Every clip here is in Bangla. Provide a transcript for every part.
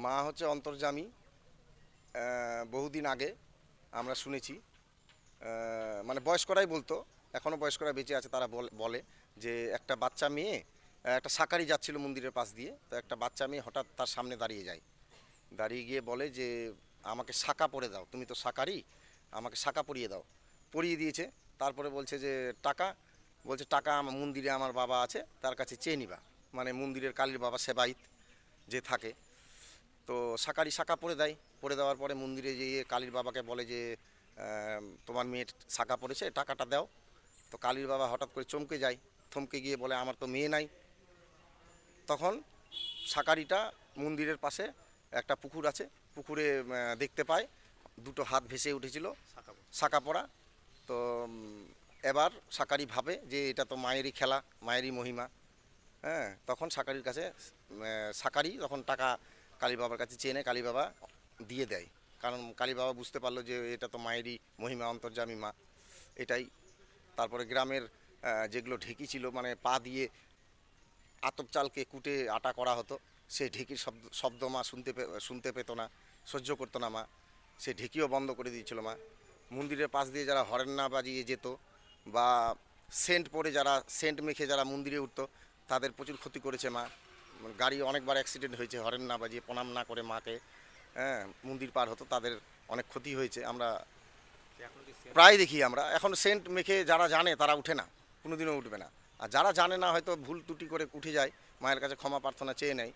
মা হচ্ছে অন্তর্জামী বহুদিন আগে আমরা শুনেছি। মানে বয়স্করাই বলতো এখনও বয়স্করা বেঁচে আছে, তারা বল- যে একটা বাচ্চা মেয়ে একটা সাকারি যাচ্ছিল মন্দিরের পাশ দিয়ে, তো একটা বাচ্চা মেয়ে হঠাৎ তার সামনে দাঁড়িয়ে যায়। দাঁড়িয়ে গিয়ে বলে যে, আমাকে শাকা পরে দাও, তুমি তো সাকারি আমাকে শাকা পরিয়ে দাও। পরিয়ে দিয়েছে, তারপরে বলছে যে, টাকা? বলছে, টাকা আমার মন্দিরে আমার বাবা আছে, তার কাছে চেয়ে নিবা। মানে মন্দিরের কালীর বাবা সেবাইত যে থাকে। তো সাকারি শাখা পরে দেয়। পরে দেওয়ার পরে মন্দিরে গিয়ে কালীর বাবাকে বলে যে তোমার মেয়ের শাখা পড়েছে টাকাটা দাও। তো কালীর বাবা হঠাৎ করে চমকে যায় থমকে গিয়ে বলে আমার তো মেয়ে নাই। তখন সাকারিটা মন্দিরের পাশে একটা পুকুর আছে পুকুরে দেখতে পায় দুটো হাত ভেসে উঠেছিল শাখা পড়া। তো এবার সাকারি ভাবে যে এটা তো মায়েরই খেলা মায়েরই মহিমা। হ্যাঁ তখন সাকারির কাছে সাকারি তখন টাকা কালী বাবার কাছে চেয়ে নেয় কালী বাবা দিয়ে দেয়। কারণ কালী বাবা বুঝতে পারল যে এটা তো মায়েরই মহিমা অন্তর্জামী মা। এটাই। তারপরে গ্রামের যেগুলো ঢেকি ছিল মানে পা দিয়ে আতপ চালকে কুটে আটা করা হতো, সে ঢেকির শব্দ শব্দ মা শুনতে শুনতে পেতো না, সহ্য করতো না মা। সে ঢেকিও বন্ধ করে দিয়েছিল মা। মন্দিরের পাশ দিয়ে যারা হরেন না বাজিয়ে যেত বা সেন্ট পরে যারা, সেন্ট মেখে যারা মন্দিরে উঠতো, তাদের প্রচুর ক্ষতি করেছে মা। গাড়ি অনেকবার অ্যাক্সিডেন্ট হয়েছে, হরেন না বাজিয়ে প্রণাম না করে মাকে হ্যাঁ মন্দির পার হতো, তাদের অনেক ক্ষতি হয়েছে, আমরা প্রায় দেখি আমরা। এখন সেন্ট মেখে যারা জানে, তারা উঠে না, কোনোদিনও উঠবে না। আর যারা জানে না, হয়তো ভুল ত্রুটি করে উঠে যায়, মায়ের কাছে ক্ষমা প্রার্থনা চেয়ে নেয়।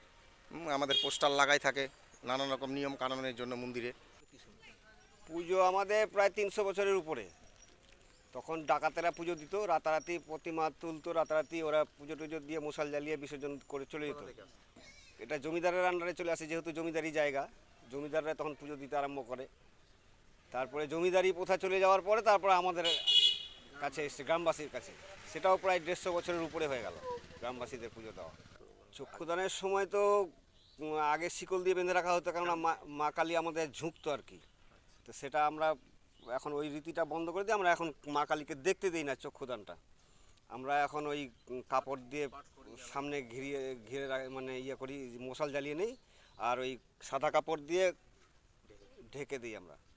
আমাদের পোস্টার লাগাই থাকে, নানান রকম নিয়ম কানুনের জন্য মন্দিরে। পুজো আমাদের প্রায় তিনশো বছরের উপরে। তখন ডাকাতেরা পুজো দিত রাতারাতি প্রতিমা তুলতো রাতারাতি ওরা পুজো টুজো দিয়ে মশাল জ্বালিয়ে বিসর্জন করে চলে যেত। এটা জমিদারের আন্ডারে চলে আসে যেহেতু জমিদারি জায়গা জমিদাররা তখন পুজো দিতে আরম্ভ করে। তারপরে জমিদারি প্রথা চলে যাওয়ার পরে তারপরে আমাদের কাছে এসছে গ্রামবাসীর কাছে। সেটাও প্রায় দেড়শো বছরের উপরে হয়ে গেল গ্রামবাসীদের পুজো দেওয়া। চক্ষুদানের সময় তো আগে শিকল দিয়ে বেঁধে রাখা হতো কেননা মা মা কালী আমাদের ঝুঁকতো আর কি। তো সেটা আমরা এখন ওই রীতিটা বন্ধ করে দিয়ে আমরা এখন মা কালীকে দেখতে দিই না চক্ষুদানটা আমরা এখন ওই কাপড় দিয়ে সামনে ঘিরিয়ে, ঘিরে মানে ইয়ে করি, মশাল জ্বালিয়ে নেই, আর ওই সাদা কাপড় দিয়ে ঢেকে দিই আমরা।